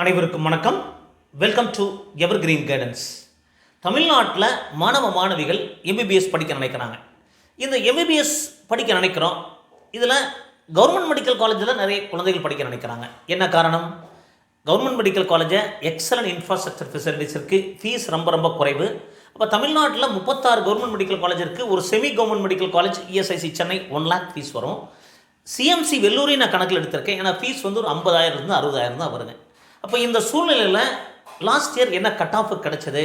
அனைவருக்கும் வணக்கம். Welcome to ever green guidance தமிழ்நாட்டில் மாணவ மாணவிகள் எம்பிபிஎஸ் படிக்க நினைக்கிறாங்க. இந்த எம்பிபிஎஸ் படிக்க நினைக்கிறோம். இதில் கவர்மெண்ட் மெடிக்கல் காலேஜில் நிறைய குழந்தைகள் படிக்க நினைக்கிறாங்க. என்ன காரணம்? கவர்மெண்ட் மெடிக்கல் காலேஜை எக்ஸலன்ட் இன்ஃப்ராஸ்ட்ரக்சர் ஃபெசிலிட்டிஸ் இருக்குது ஃபீஸ் ரொம்ப ரொம்ப குறைவு. அப்போ தமிழ்நாட்டில் முப்பத்தாறு கவர்மெண்ட் மெடிக்கல் காலேஜ் இருக்குது ஒரு semi government medical college ESIC Chennai one lakh fees வரும். சிஎம்சி வெள்ளூரையும் நான் கணக்கில் எடுத்திருக்கேன். ஏன்னா ஃபீஸ் வந்து ஒரு ஐம்பதாயிரம் இருந்து அறுபதாயிரம் தான் வருங்க அப்போ இந்த சூழ்நிலையில் லாஸ்ட் இயர் என்ன கட் ஆஃப் கிடச்சது?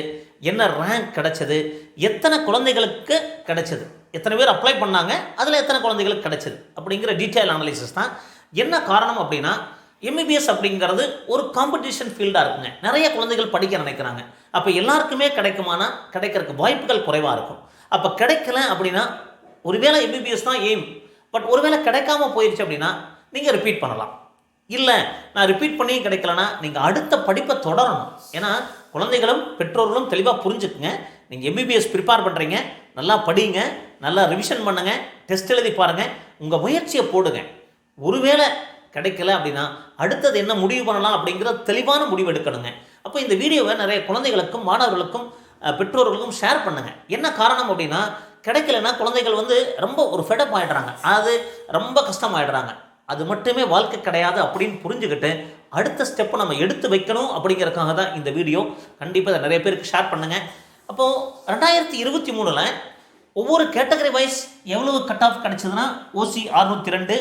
என்ன ரேங்க் கிடைச்சது? எத்தனை குழந்தைகளுக்கு கிடைச்சது? எத்தனை பேர் அப்ளை பண்ணாங்க? அதில் எத்தனை குழந்தைகளுக்கு கிடச்சது? அப்படிங்கிற டீட்டெயில் அனலைசிஸ் தான். என்ன காரணம் அப்படின்னா எம்பிபிஎஸ் அப்படிங்கிறது ஒரு காம்படிஷன் ஃபீல்டாக இருக்குங்க. நிறைய குழந்தைகள் படிக்க நினைக்கிறாங்க. அப்போ எல்லாருக்குமே கிடைக்குமானா கிடைக்கிறதுக்கு வாய்ப்புகள் குறைவாக இருக்கும். அப்போ கிடைக்கல அப்படின்னா ஒருவேளை எம்பிபிஎஸ் தான் எய்ம் பட் ஒருவேளை கிடைக்காம போயிடுச்சு அப்படின்னா நீங்கள் ரிப்பீட் பண்ணலாம். இல்லை நான் ரிப்பீட் பண்ணியும் கிடைக்கலனா நீங்கள் அடுத்த படிப்பை தொடரணும். ஏன்னா குழந்தைகளும் பெற்றோர்களும் தெளிவாக புரிஞ்சுக்குங்க. நீங்கள் எம்பிபிஎஸ் ப்ரிப்பேர் பண்ணுறீங்க நல்லா படிங்க. நல்லா ரிவிஷன் பண்ணுங்க. டெஸ்ட் எழுதி பாருங்கள் உங்கள் முயற்சியை போடுங்க. ஒருவேளை கிடைக்கல அப்படின்னா அடுத்தது என்ன முடிவு பண்ணலாம் அப்படிங்கிற தெளிவான முடிவு எடுக்கணுங்க. அப்போ இந்த வீடியோவை நிறைய குழந்தைகளுக்கும் மாணவர்களுக்கும் பெற்றோர்களுக்கும் ஷேர் பண்ணுங்க. என்ன காரணம் அப்படின்னா கிடைக்கலன்னா குழந்தைகள் வந்து ரொம்ப ஒரு ஃபெடப் ஆகிடுறாங்க அது ரொம்ப கஷ்டமாயிடுறாங்க. அது மட்டுமே வாழ்க்கை கிடையாது அப்படின்னு புரிஞ்சுக்கிட்டு அடுத்த ஸ்டெப்பை நம்ம எடுத்து வைக்கணும் அப்படிங்கிறதுக்காக தான் இந்த வீடியோ கண்டிப்பாக அதை நிறைய பேருக்கு ஷேர் பண்ணுங்கள் அப்போது ரெண்டாயிரத்தி இருபத்தி மூணில் ஒவ்வொரு கேட்டகரி வைஸ் எவ்வளவு கட் ஆஃப் கிடைச்சதுன்னா ஓசி அறுநூத்தி ரெண்டு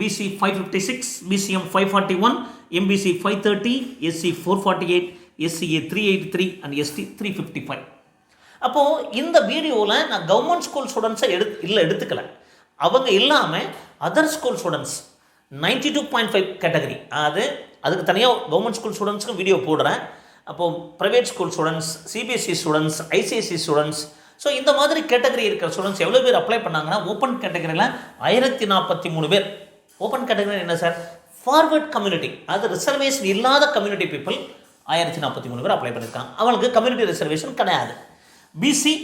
BC five fifty six BCM five forty one MBC five thirty SC four forty eight SCA three eighty three and ST three fifty five அப்போது இந்த வீடியோவில் நான் கவர்மெண்ட் ஸ்கூல் ஸ்டூடெண்ட்ஸை எடு இல்லை எடுத்துக்கல. அவங்க இல்லாமல் other school students ninety two point five category அது அதுக்கு தனியாக கவர்மெண்ட் ஸ்கூல் ஸ்டூடெண்ட்ஸ்க்கு வீடியோ போடுறேன். அப்போது private school students CBSE students ICSE students so இந்த மாதிரி கேட்டகரி இருக்கிற ஸ்டூடெண்ட்ஸ் எவ்வளோ பேர் அப்ளை பண்ணாங்கன்னா ஓப்பன் கேட்டகரியில் ஆயிரத்தி நாற்பத்தி மூணு பேர். ஓப்பன் கேட்டகரி என்ன சார்? ஃபார்வர்ட் கம்யூனிட்டி அது ரிசர்வேஷன் இல்லாத கம்யூனிட்டி பீப்புள் ஆயிரத்தி நாற்பத்தி மூணு பேர் அப்ளை பண்ணியிருக்காங்க அவங்களுக்கு கம்யூனிட்டி ரிசர்வேஷன் கிடையாது. BC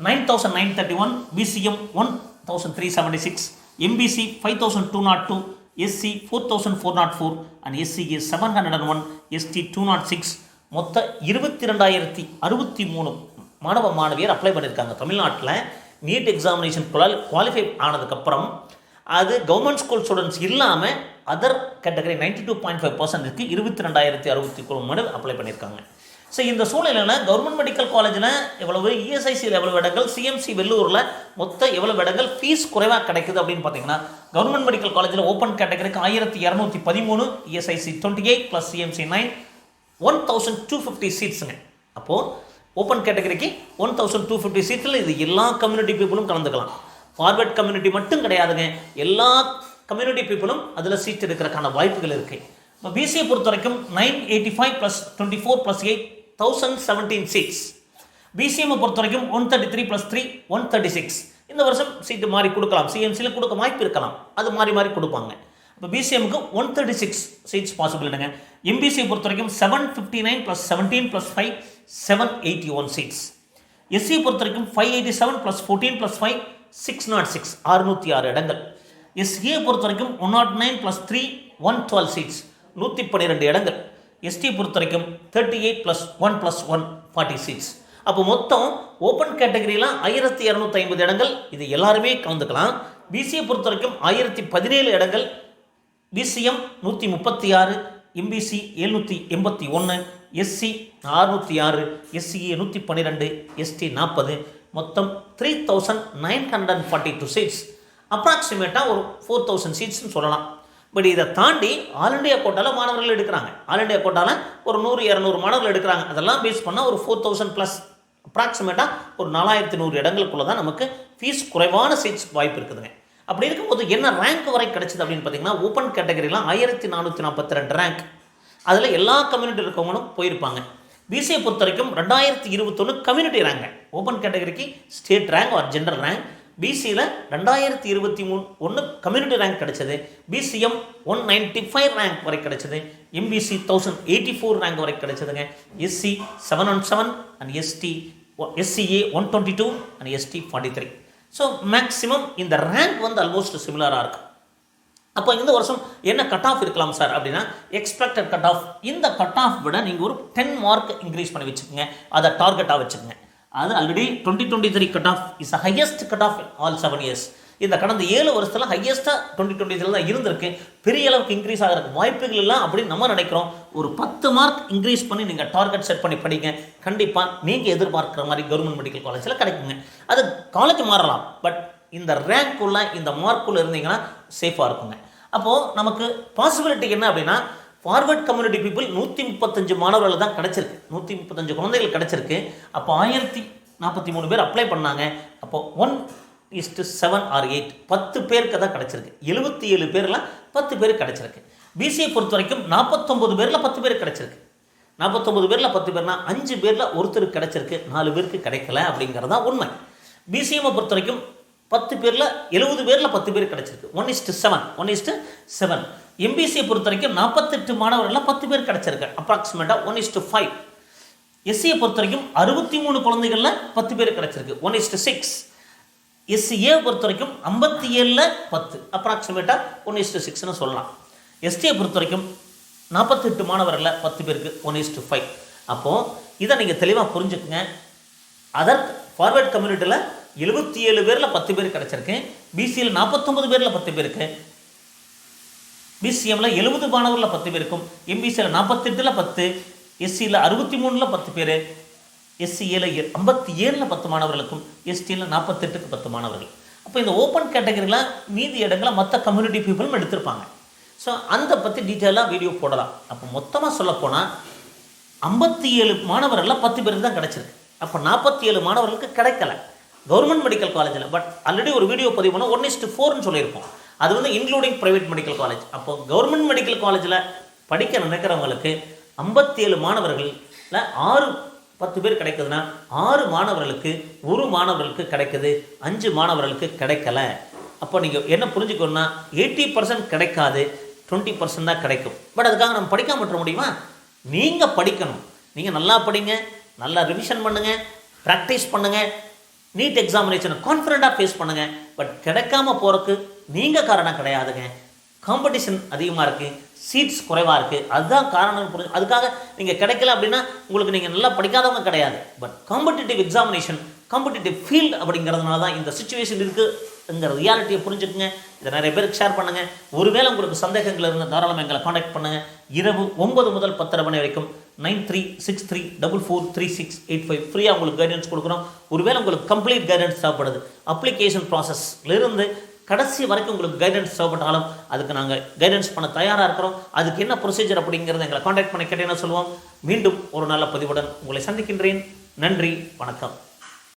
nine thousand nine thirty one BCM one thousand three seventy six MBC five thousand two nought two SC four thousand four nought four and SCA seven hundred and one ST two nought six மொத்த இருபத்தி ரெண்டாயிரத்தி அறுபத்தி மூணு மாணவ மாணவியர் apply பண்ணியிருக்காங்க தமிழ்நாட்டில். NEET examination qualify ஆனதுக்கப்புறம் அது கவர்மெண்ட் ஸ்கூல் ஸ்டூடெண்ட்ஸ் இல்லாமல் other category ninety two point five பர்சன்ட்டுக்கு இருபத்தி ரெண்டாயிரத்தி அறுபத்தி மூணு அப்ளை பண்ணியிருக்காங்க. ஸோ இந்த சூழ்நிலையில் கவர்மெண்ட் மெடிக்கல் காலேஜில் எவ்வளவு இஎஸ்ஐசியில் எவ்வளவு இடங்கள் சிஎம்சி வெள்ளூரில் மொத்த எவ்வளவு இடங்கள் ஃபீஸ் குறைவாக கிடைக்குது அப்படின்னு பார்த்தீங்கன்னா கவர்மெண்ட் மெடிக்கல் காலேஜில் ஓப்பன் கேட்டகரிக்கு ஆயிரத்தி இரநூத்தி பதிமூணு ESIC twenty eight plus CMC nine one thousand two fifty சீட்ஸுங்க அப்போது ஓப்பன் கேட்டகரிக்கு ஒன் தௌசண்ட் டூ ஃபிஃப்டி சீட்டில் இது எல்லா கம்யூனிட்டி பீப்புளும் கலந்துக்கலாம். ஃபார்வர்ட் கம்யூனிட்டி மட்டும் கிடையாதுங்க. எல்லா கம்யூனிட்டி பீப்புளும் அதில் சீட் எடுக்கிறதுக்கான வாய்ப்புகள் இருக்குது இப்போ பிசியை பொறுத்த வரைக்கும் nine eighty five plus twenty four plus eight thousand seventeen seats பிசிஎம்மை பொறுத்த வரைக்கும் one thirty three plus three one thirty six இந்த வருஷம் சீட்டு மாறி கொடுக்கலாம். சிஎம்சியில் கொடுக்க வாய்ப்பு இருக்கலாம். அது மாறி மாறி கொடுப்பாங்க. இப்போ பிசிஎம்க்கு one thirty six seats possible இல்லைங்க எம்பிசியை பொறுத்த வரைக்கும் seven fifty nine plus seventeen plus five seven eighty one seats எஸ்சியை பொறுத்த வரைக்கும் five eighty seven plus fourteen plus five six nought six அறுநூற்றி ஆறு இடங்கள். எஸ்ஏ பொறுத்த வரைக்கும் one nought oh nine plus three one twelve seats நூற்றி பன்னிரெண்டு இடங்கள். எஸ்டி பொறுத்த வரைக்கும் thirty eight plus one plus one forty seats அப்போ மொத்தம் ஓப்பன் கேட்டகரியெலாம் ஆயிரத்தி இரநூத்தி ஐம்பது இடங்கள். இது எல்லாருமே கலந்துக்கலாம் பிசிஏ பொறுத்த வரைக்கும் ஆயிரத்தி பதினேழு இடங்கள். பிசிஎம் நூற்றி முப்பத்தி ஆறு எம்பிசி எழுநூற்றி எண்பத்தி ஒன்று எஸ்சி அறுநூற்றி ஆறு எஸ்சிஏ நூற்றி பன்னிரெண்டு எஸ்டி நாற்பது மொத்தம் three thousand nine hundred forty two seats அப்ராக்சிமேட்டாக ஒரு ஃபோர் தௌசண்ட் சீட்ஸ்னு சொல்லலாம். பட் இதை தாண்டி ஆல் இண்டியா கோட்டாவில் மாணவர்கள் எடுக்கிறாங்க. ஆல் இண்டியா கோட்டாவில் ஒரு நூறு இரநூறு மாணவர்கள் எடுக்கிறாங்க. அதெல்லாம் பேஸ் பண்ணால் ஒரு ஃபோர் தௌசண்ட் ப்ளஸ் அப்ராக்சிமேட்டாக ஒரு நாலாயிரத்தி நூறு இடங்களுக்குள்ள தான் நமக்கு ஃபீஸ் குறைவான சீட்ஸ் வாய்ப்பு இருக்குதுங்க. அப்படி இருக்கும்போது என்ன ரேங்க் வரை கிடைச்சது அப்படின்னு பார்த்தீங்கன்னா ஓப்பன் கேட்டகரிலாம் ஆயிரத்தி நானூற்றி நாற்பத்தி ரெண்டு ரேங்க் அதில் எல்லா கம்யூனிட்டி இருக்கவங்களும் போயிருப்பாங்க. பிசியை பொறுத்த வரைக்கும் ரெண்டாயிரத்தி இருபத்தொன்று கம்யூனிட்டி ரேங்க் ஓப்பன் கேட்டகரிக்கு state rank or general rank பிசியில் ரெண்டாயிரத்தி இருபத்தி மூணு ஒன்று கம்யூனிட்டி ரேங்க் கிடைச்சது. BCM one ninety five rank வரை கிடைச்சது. MBC thousand eighty four rank வரை கிடைச்சதுங்க. SC seven one seven and ST SCA one twenty two and ST forty three so maximum இந்த ரேங்க் வந்து ஆல்மோஸ்ட் சிமிலராக இருக்கும் அப்போ இந்த வருஷம் என்ன கட் ஆஃப் இருக்கலாம் சார் அப்படின்னா எக்ஸ்பெக்டட் கட் ஆஃப் இந்த கட் ஆஃப் விட நீங்கள் ஒரு டென் மார்க் இன்க்ரீஸ் பண்ணி வச்சுக்கோங்க. அதை டார்கெட்டாக வச்சுக்கோங்க. அது already twenty twenty three cut off is highest cut off all seven years இந்த கடந்த ஏழு வருஷத்தில் ஹையஸ்ட்டாக டுவெண்ட்டி டுவெண்ட்டி த்ரீல தான் இருந்திருக்கு. பெரிய அளவுக்கு இன்க்ரீஸ் ஆகிறதுக்கு வாய்ப்புகள் எல்லாம் அப்படின்னு நம்ம நினைக்கிறோம். ஒரு பத்து மார்க் இன்க்ரீஸ் பண்ணி நீங்கள் டார்கெட் செட் பண்ணி படிங்க. கண்டிப்பாக நீங்கள் எதிர்பார்க்குற மாதிரி கவர்மெண்ட் மெடிக்கல் காலேஜில் கிடைக்குங்க. அது காலேஜ் மாறலாம் பட் இந்த ரேங்க்குள்ள இந்த மார்க்குள்ளே இருந்தீங்கன்னா சேஃபாக இருக்குங்க. அப்போது நமக்கு பாசிபிலிட்டி என்ன அப்படின்னா ஃபார்வர்ட் கம்யூனிட்டி பீப்புள் நூற்றி முப்பத்தஞ்சு மாணவர்கள் தான் கிடச்சிருக்கு. நூற்றி முப்பத்தஞ்சு குழந்தைகள் கிடச்சிருக்கு. அப்போ ஆயிரத்தி நாற்பத்தி மூணு பேர் அப்ளை பண்ணாங்க. அப்போ one is to seven or eight பத்து பேருக்கு தான் கிடச்சிருக்கு. எழுபத்தி ஏழு பேரில் பத்து பேர் கிடச்சிருக்கு. பிசிஐ பொறுத்த வரைக்கும் நாற்பத்தொம்பது பேரில் பத்து பேர் கிடச்சிருக்கு. நாற்பத்தொம்பது பேரில் பத்து பேர்னா அஞ்சு பேரில் ஒருத்தருக்கு கிடச்சிருக்கு. நாலு பேருக்கு கிடைக்கல அப்படிங்கிறது தான் உண்மை. பிசிஎம்மை பொறுத்த வரைக்கும் பத்து பேரில் எழுபது பேரில் பத்து பேர் கிடச்சிருக்கு. One is to seven one is to seven எம்பிசியை பொறுத்த வரைக்கும் நாற்பத்தெட்டு மாணவர்கள் பத்து பேர் கிடச்சிருக்கு. அப்ராக்சிமேட்டாக ஒன் இஸ்ட்டு ஃபைவ் எஸ்சியை பொறுத்த வரைக்கும் அறுபத்தி மூணு குழந்தைகளில் பத்து பேர் கிடச்சிருக்கு. ஒன் இஸ்ட்டு சிக்ஸ் எஸ்சிஏ பொறுத்த வரைக்கும் ஐம்பத்தி ஏழில் பத்து. அப்ராக்சிமேட்டாக ஒன் இஸ்ட்டு சிக்ஸ்னு சொல்லலாம். எஸ்டியை பொறுத்த வரைக்கும் நாற்பத்தெட்டு மாணவர்களில் பத்து பேருக்கு ஒன் இஸ்ட்டு ஃபைவ் அப்போது இதை நீங்கள் தெளிவாக புரிஞ்சுக்குங்க. அதர் ஃபார்வர்ட் கம்யூனிட்டியில் எழுபத்தி ஏழு பேரில் பத்து பேர் கிடச்சிருக்கு. பிசியில் நாற்பத்தொம்பது பேரில் பத்து பேருக்கு. பிசிஎம்மில் எழுபது மாணவரில் பத்து பேருக்கும். எம்பிசியில் நாற்பத்தெட்டில் பத்து. எஸ்சியில் அறுபத்தி மூணில் பத்து பேர். எஸ்சியில் ஐம்பத்தி ஏழில் பத்து மாணவர்களுக்கும். எஸ்டியில் நாற்பத்தெட்டுக்கு பத்து மாணவர்கள். அப்போ இந்த ஓப்பன் கேட்டகரியில் மீதி இடங்களை மற்ற கம்யூனிட்டி பீப்புளும் எடுத்திருப்பாங்க. ஸோ அந்த பற்றி டீட்டெயிலாக வீடியோ போடலாம். அப்போ மொத்தமாக சொல்லப்போனால் ஐம்பத்தி ஏழு மாணவர்கள்லாம் பத்து பேருக்கு தான் கிடச்சிருக்கு. அப்போ நாற்பத்தி ஏழு மாணவர்களுக்கு கிடைக்கல. கவர்மெண்ட் மெடிக்கல் காலேஜில் பட் ஆல்ரெடி ஒரு வீடியோ பதிவு பண்ணால் ஒன் இஸ்ட்டு ஃபோர்னு சொல்லியிருப்போம். அது வந்து இன்க்ளூடிங் ப்ரைவேட் மெடிக்கல் காலேஜ் அப்போ கவர்மெண்ட் மெடிக்கல் காலேஜில் படிக்க நினைக்கிறவங்களுக்கு ஐம்பத்தி ஏழு மாணவர்களில் ஆறு பத்து பேர் கிடைக்குதுன்னா ஆறு மாணவர்களுக்கு ஒரு மாணவர்களுக்கு கிடைக்குது அஞ்சு மாணவர்களுக்கு கிடைக்கல. அப்போ நீங்கள் என்ன புரிஞ்சுக்கணும்னா எயிட்டி பர்சன்ட் கிடைக்காது டுவெண்ட்டி பர்சன்ட் தான் கிடைக்கும். பட் அதுக்காக நம்ம படிக்காம விட்டுற முடியுமா? நீங்கள் படிக்கணும். நீங்கள் நல்லா படிங்க நல்லா ரிவிஷன் பண்ணுங்கள் ப்ராக்டிஸ் பண்ணுங்கள் நீட் எக்ஸாமினேஷனை கான்ஃபிடண்ட்டாக ஃபேஸ் பண்ணுங்கள் பட் கிடைக்காம போகிறதுக்கு நீங்கள் காரணம் கிடையாதுங்க. காம்படிஷன் அதிகமாக இருக்குது சீட்ஸ் குறைவாக இருக்குது அதுதான் காரணம் புரிஞ்சு அதுக்காக நீங்கள் கிடைக்கல அப்படின்னா உங்களுக்கு நீங்கள் நல்லா படிக்காதவங்க கிடையாது. But competitive examination competitive field அப்படிங்கிறதுனால தான் இந்த சுச்சுவேஷன் இருக்குங்கிற ரியாலிட்டியை புரிஞ்சுக்குங்க. இதை நிறைய பேருக்கு ஷேர் பண்ணுங்கள் ஒருவேளை உங்களுக்கு சந்தேகங்கள் இருந்தால் தாராளமாக எங்களை காண்டாக்ட் பண்ணுங்கள் இரவு ஒன்பது முதல் பத்தரை மணி வரைக்கும் nine three six three double four three six eight five ஃப்ரீயாக உங்களுக்கு கைடன்ஸ் கொடுக்குறோம். ஒருவேளை உங்களுக்கு கம்ப்ளீட் கைடன்ஸ் தேவைப்படுது அப்ளிகேஷன் ப்ராசஸ்லேருந்து கடைசி வரைக்கும் உங்களுக்கு கைடன்ஸ் தேவைப்பட்டாலும் அதுக்கு நாங்கள் கைடன்ஸ் பண்ண தயாராக இருக்கிறோம். அதுக்கு என்ன ப்ரொசீஜர் அப்படிங்கிறத எங்களை காண்டாக்ட் பண்ணி கேட்டீங்கன்னா சொல்லுவோம். மீண்டும் ஒரு நல்ல பதிவுடன் உங்களை சந்திக்கின்றேன். நன்றி வணக்கம்.